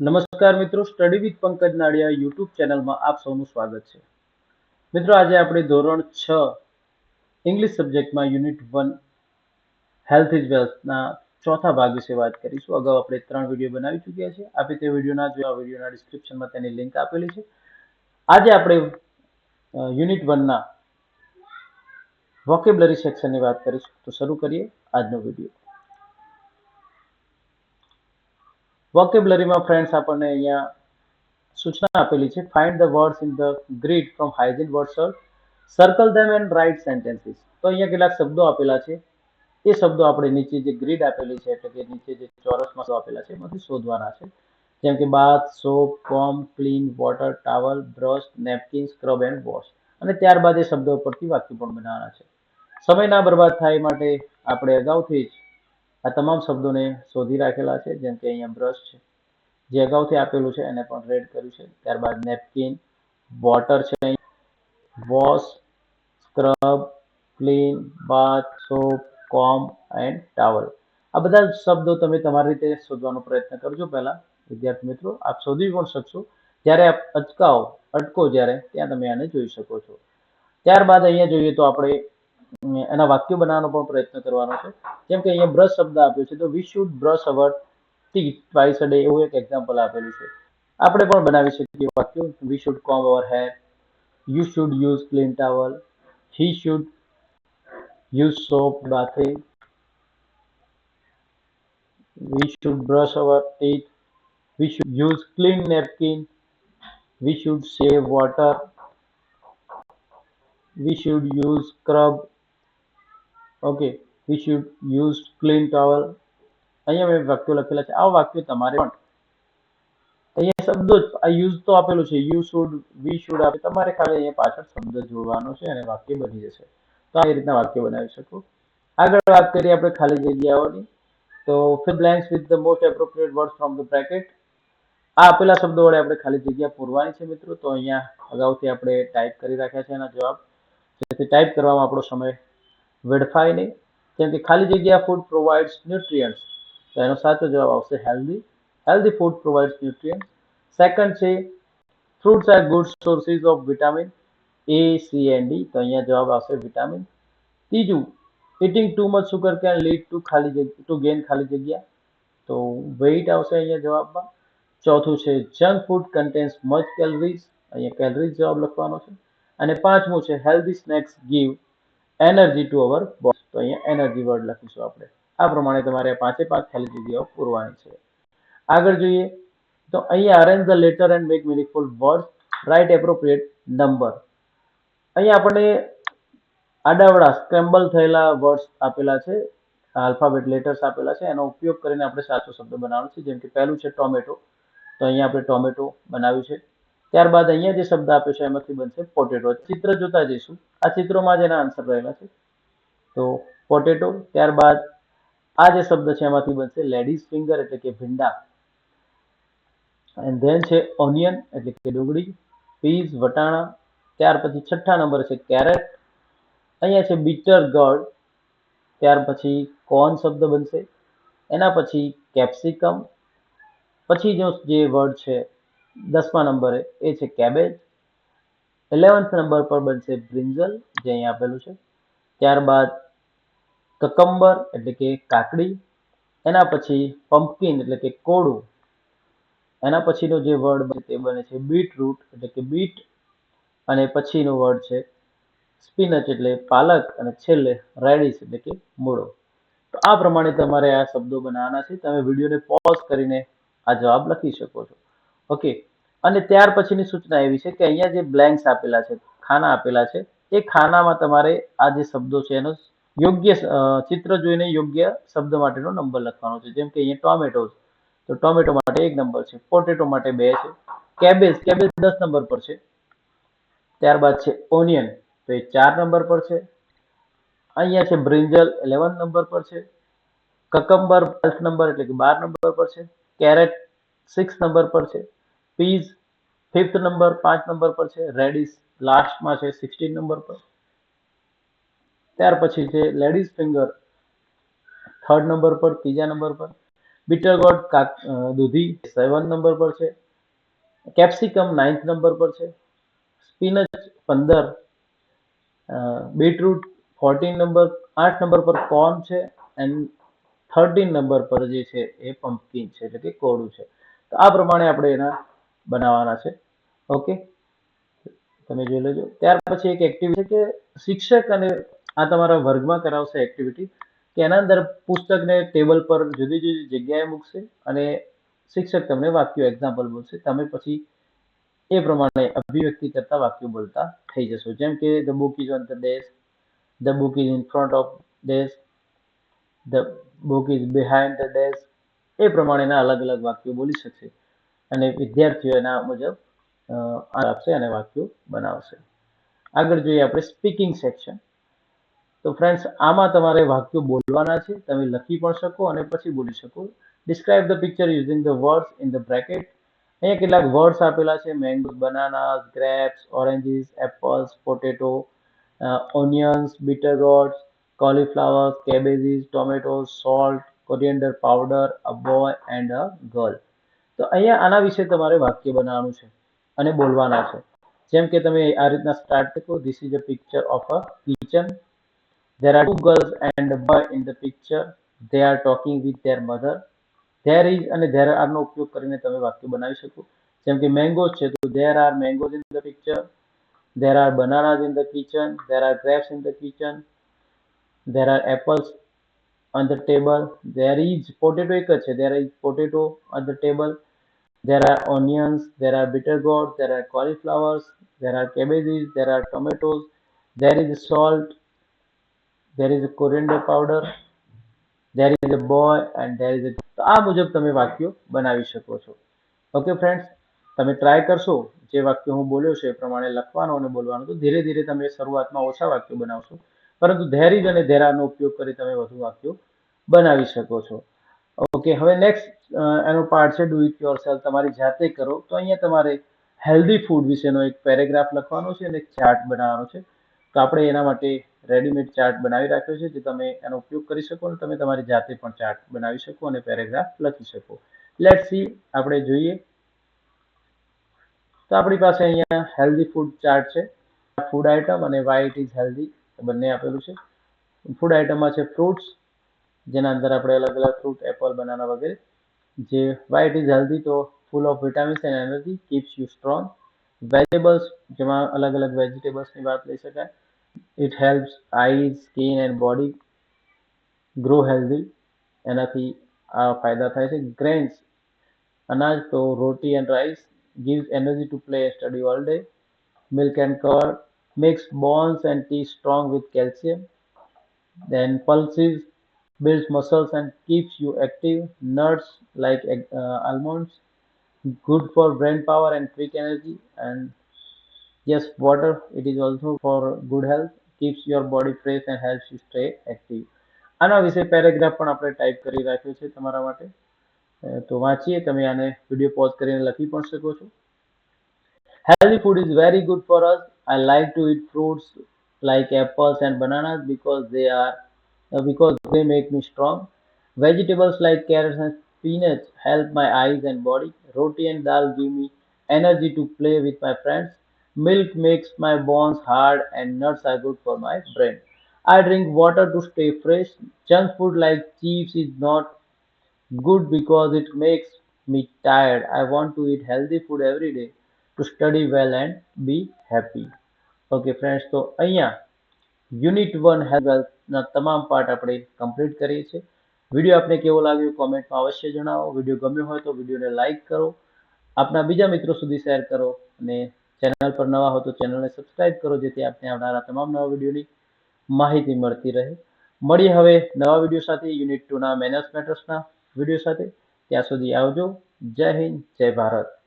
નમસ્કાર મિત્રો study with Pankaj Nadiya YouTube ચેનલમાં આપ સૌનું સ્વાગત છે. મિત્રો, આજે આપણે ધોરણ છ ઇંગ્લિશ સબ્જેક્ટમાં યુનિટ વન હેલ્થ ઇઝ વેલ્થના ચોથા ભાગ વિશે વાત કરીશું. અગાઉ આપણે ત્રણ વીડિયો બનાવી ચૂક્યા છે આપે તે વિડીયોના જોયા વિડીયોના ડિસ્ક્રિપ્શનમાં તેની લિંક આપેલી છે. આજે આપણે યુનિટ વનના વોકેબ્લરી સેક્શનની વાત કરીશું. તો શરૂ કરીએ આજનો વીડિયો વોકેબ્લરીમાં ફ્રેન્ડ્સ આપણને અહીંયા સૂચના આપેલી છે. Find the words in the grid from hygiene word search circle them and write sentences તો અહીંયા કેટલાક શબ્દો આપેલા છે. એ શબ્દો આપણે નીચે જે ગ્રીડ આપેલી છે, એટલે કે નીચે જે ચોરસમાં આપેલા છે, એમાંથી શોધવાના છે. જેમ કે bath soap comb clean water towel brush napkin scrub and wash અને ત્યારબાદ એ શબ્દો પરથી વાક્ય પણ બનાવવાના છે. સમય ના બરબાદ થાય માટે આપણે અગાઉથી જ આ તમામ શબ્દોને શોધી રાખેલા છે, જેમ કે અહીંયા બ્રશ છે. જે અગાઉથી આપેલું છે, એને પણ રેડ કર્યું છે. ત્યારબાદ નેપકિન વોટર છે wash scrub clean bath soap comb and towel આ બધા શબ્દો તમે તમારી રીતે શોધવાનો પ્રયત્ન કરજો પહેલા. વિદ્યાર્થી મિત્રો, આપ શોધી પણ શકશો. જ્યારે આપ અટકાવો, અટકો જ્યારે, ત્યાં તમે આને જોઈ શકો છો. ત્યારબાદ અહીંયા જોઈએ તો આપણે એના વાક્યો બનાવવાનો પણ પ્રયત્ન કરવાનો છે. જેમ કે અહીંયા બ્રશ શબ્દ આપ્યો છે, તો we should brush our teeth twice a day એવું એક એક્ઝામ્પલ આપેલું છે. આપણે પણ બનાવી શકીએ વાક્યો. We should comb our hair you should use clean towel he should use soap bathing we should brush our teeth. We should use clean napkin. We should save water. We should use scrub. Okay we should use clean towel. અહીંયા મેં વાક્યો લખેલા છે. આ વાક્યો તમારે પણ. અહીંયા શબ્દો જ, આ યુઝ તો આપેલું છે. યુ શુડ વી શુડ આપે. તમારે ખાલી અહીંયા પાછળ શબ્દ જોડવાનો છે અને વાક્ય બની જશે. તો આ રીતના વાક્ય બનાવી શકો. આગળ વાત કરીએ આપણે ખાલી જગ્યાઓની. તો fill blanks with the most appropriate word from the bracket આ આપેલા શબ્દો વડે આપણે ખાલી જગ્યા પૂરવાની છે મિત્રો. તો અહીંયા અગાઉથી આપણે ટાઈપ કરી રાખ્યા છે એના જવાબ. જેથી ટાઈપ કરવામાં આપણો સમય વેડફાય નહીં. જેમ કે ખાલી જગ્યા ફૂડ પ્રોવાઇડ્સ ન્યુટ્રિયન્ટ્સ તો એનો સાચો જવાબ આવશે healthy healthy food provides nutrients second છે fruits are good sources of vitamin A C and D તો અહીંયા જવાબ આવશે વિટામિન ત્રીજું eating too much sugar can lead to ખાલી જગ્યા ટુ ગેન ખાલી જગ્યા. તો વેઇટ આવશે અહીંયા જવાબમાં. ચોથું છે junk food contains much calories અહીંયા કેલરીઝ જવાબ લખવાનો છે. અને પાંચમું છે healthy snacks give energy to our body તો અહીંયા એનર્જી વર્ડ લખીશું આપણે. આ પ્રમાણે તમારે પાંચે પાંચ ખાલી જગ્યાઓ પૂરવાની છે. આગળ જોઈએ. તો અહીંયા arrange the letter and make meaningful words write appropriate number અહીંયા આપણને આડાવડા સ્ક્રેમ્બલ થયેલા વર્ડ્સ આપેલા છે. આલ્ફાબેટ લેટર્સ આપેલા છે. એનો ઉપયોગ કરીને આપણે સાચો શબ્દ બનાવવાનો છે. જેમ કે પહેલું છે ટોમેટો તો અહીંયા આપણે ટોમેટો બનાવ્યું છે. ત્યારબાદ અહીંયા જે શબ્દ આપ્યો છે, એમાંથી બનશે પોટેટો ચિત્ર જોતા જઈશું. આ ચિત્રોમાં જ એના આન્સર રહેલા છે. તો પોટેટો ત્યારબાદ આ જે શબ્દ છે, એમાંથી બનશે લેડીઝ ફિંગર એટલે કે ભીંડા. એન્ડ ધેન છે ઓનિયન એટલે કે ડુંગળી. પીઝ વટાણા. ત્યાર પછી છઠ્ઠા નંબર છે કેરેટ અહીંયા છે બીટર ગર્ડ ત્યાર પછી કોર્ન શબ્દ બનશે. એના પછી કેપ્સિકમ પછી જો જે વર્ડ છે દસમા નંબરે એ છે કેબેજ ઇલેવન્થ નંબર પર બનશે બ્રિંજલ જે અહીંયા આપેલું છે. ત્યારબાદ કકંબર એટલે કે કાકડી. એના પછી પમ્પકિન એટલે કે કોળું. એના પછીનો જે વર્ડ બને તે બને છે બીટરૂટ એટલે કે બીટ અને પછીનો વર્ડ છે સ્પિનચ એટલે પાલક અને છેલ્લે રેડિશ એટલે કે મૂળો. તો આ પ્રમાણે તમારે આ શબ્દો બનાવવાના છે. તમે વિડીયોને પોઝ કરીને આ જવાબ લખી શકો છો. ઓકે અને ત્યાર પછીની સૂચના એવી છે કે અહીંયા જે બ્લેન્ક્સ આપેલા છે, ખાના આપેલા છે, એ ખાનામાં તમારે આ જે શબ્દો છે એનો યોગ્ય ચિત્ર જોઈને યોગ્ય શબ્દ માટેનો નંબર લખવાનો છે. જેમ કે અહીંયા ટોમેટો તો ટોમેટો માટે એક નંબર છે. પોટેટો માટે બે છે. કેબેજ કેબેજ દસ નંબર પર છે. ત્યારબાદ છે ઓનિયન તો એ ચાર નંબર પર છે. અહીંયા છે બ્રિંજલ ઇલેવન નંબર પર છે. કકમ્બર ટ્વેલ્થ નંબર એટલે કે બાર નંબર પર છે. કેરેટ સિક્સ નંબર પર છે. પીઝ ફિફ્થ નંબર પાંચ નંબર પર છે રેડિસ લાસ્ટમાં છે સિક્સટીન નંબર પર. ત્યાર પછી છે લેડીઝ ફિંગર થર્ડ નંબર પર, ત્રીજા નંબર પર. બીટર ગોટ દૂધી સેવન નંબર પર છે. કેપ્સિકમ નાઇન્થ નંબર પર છે. સ્પિનચ પંદર. બીટરૂટ ફોર્ટીન નંબર આઠ નંબર પર કોર્ન છે એન્ડ થર્ટીન નંબર પર જે છે, એ પમ્પકિન છે, એટલે કે કોળું છે. તો આ પ્રમાણે આપણે એના બનાવવાના છે. ઓકે તમે જોઈ લેજો. ત્યાર પછી એક એક્ટિવિટી કે શિક્ષક અને આ તમારા વર્ગમાં કરાવશે એક્ટિવિટી કે એના અંદર પુસ્તકને ટેબલ પર જુદી જુદી જગ્યાએ મૂકશે અને શિક્ષક તમને વાક્યો એક્ઝામ્પલ બોલશે. તમે પછી એ પ્રમાણે અભિવ્યક્તિ કરતા વાક્યો બોલતા થઈ જશો. જેમ કે the book is on the desk the book is in front of desk the book is behind the desk એ પ્રમાણેના અલગ અલગ વાક્યો બોલી શકશે. અને વિદ્યાર્થીઓ એના મુજબ આપશે અને વાક્યો બનાવશે. આગળ જોઈએ આપણે સ્પીકિંગ સેક્શન તો ફ્રેન્ડ્સ આમાં તમારે વાક્યો બોલવાના છે તમે લખી પણ શકો અને પછી બોલી શકો. Describe the picture using the words in the bracket અહીંયા કેટલાક વર્ડ્સ આપેલા છે mango bananas grapes oranges apples potato onions bitter gourds cauliflower, cabbages, salt salt, powder a boy and a girl. તો અહીંયા આના વિશે તમારે વાક્ય બનાવવાનું છે અને બોલવાના છે જેમ કે તમે આ રીતના સ્ટાર્ટ કરો this is a picture of a kitchen are two girls and a boy in the picture they are talking with their mother there is અને there are નો ઉપયોગ કરીને તમે વાક્ય બનાવી શકો જેમ કે મેંગોઝ છે તો there are mangoes in the picture there are bananas in the kitchen there are grapes in the kitchen there are apples on the table there is potato એક જ છે there is potato on the table there are onions there are bitter gourd there are cauliflowers there are cabbages there are tomatoes there is salt there is coriander powder there is a boy and there is a તો આ મુજબ તમે વાક્યો બનાવી શકો છો okay friends તમે try કરશો જે વાક્ય હું બોલ્યો છે એ પ્રમાણે લખવાનો અને બોલવાનો તો ધીરે ધીરે તમે શરૂઆતમાં ઓછા વાક્યો બનાવશો પરંતુ ધેર અને ધેરાનો ઉપયોગ કરી તમે વધુ વાક્યો બનાવી શકો છો ઓકે હવે નેક્સ્ટ એનો પાર્ટ છે ડુ ઇટ યોર સેલ્ફ તમારી જાતે કરો. તો અહીંયા તમારે હેલ્ધી ફૂડ વિશેનો એક પેરેગ્રાફ લખવાનો છે અને એક ચાર્ટ બનાવવાનો છે. તો આપણે એના માટે રેડીમેડ ચાર્ટ બનાવી રાખ્યો છે, જે તમે એનો ઉપયોગ કરી શકો અને તમે તમારી જાતે પણ ચાર્ટ બનાવી શકો અને પેરેગ્રાફ લખી શકો. લેટ સી આપણે જોઈએ. તો આપણી પાસે અહીંયા હેલ્ધી ફૂડ ચાર્ટ છે. ફૂડ આઇટમ અને વાય ઇટ ઇઝ હેલ્ધી બંને આપેલું છે. ફૂડ આઇટમમાં છે ફ્રૂટ્સ જેના અંદર આપણે અલગ અલગ ફ્રૂટ એપલ બનાના વગેરે. જે વાય ઇટ ઇઝ હેલ્ધી તો full of vitamins and energy keeps you strong vegetables જેમાં અલગ અલગ વેજીટેબલ્સની વાત લઈ શકાય. It helps eyes skin and body grow healthy એનાથી આ ફાયદા થાય છે. ગ્રેન્સ અનાજ, તો roti and rice gives energy to play and study all day. Milk and curd makes bones and teeth strong with calcium. Then pulses builds muscles and keeps you active nuts like uh, almonds good for brain power and quick energy and yes water it is also for good health keeps your body fresh and helps you stay active આના વિશે paragraph પણ આપણે type કરી રાખ્યો છે તમારા માટે તો વાંચીએ તમે આને વિડીયો પોઝ કરીને લખી પણ શકો છો healthy food is very good for us i like to eat fruits like apples and bananas because they are uh, because they make me strong vegetables like carrots and spinach help my eyes and body roti and dal give me energy to play with my friends milk makes my bones hard and nuts are good for my brain i drink water to stay fresh junk food like chips is not good because it makes me tired i want to eat healthy food every day to study well and be happy okay friends તો અહીંયા unit one હેલ્થના તમામ part આપણે complete કરીએ છીએ. Video આપને કેવો લાગ્યો કોમેન્ટમાં અવશ્ય જણાવો. વીડિયો ગમ્યો હોય તો વિડીયોને લાઇક કરો. આપના બીજા મિત્રો સુધી શેર કરો અને ચેનલ પર નવા હો તો ચેનલને સબસ્ક્રાઇબ કરો, જેથી આપને આવનારા તમામ નવા વિડીયોની માહિતી મળતી રહે. મળીએ હવે નવા વીડિયો સાથે યુનિટ ટુના મેનેજ મેટર્સના વીડિયો સાથે. ત્યાં સુધી આવજો. જય હિન્દ, જય ભારત.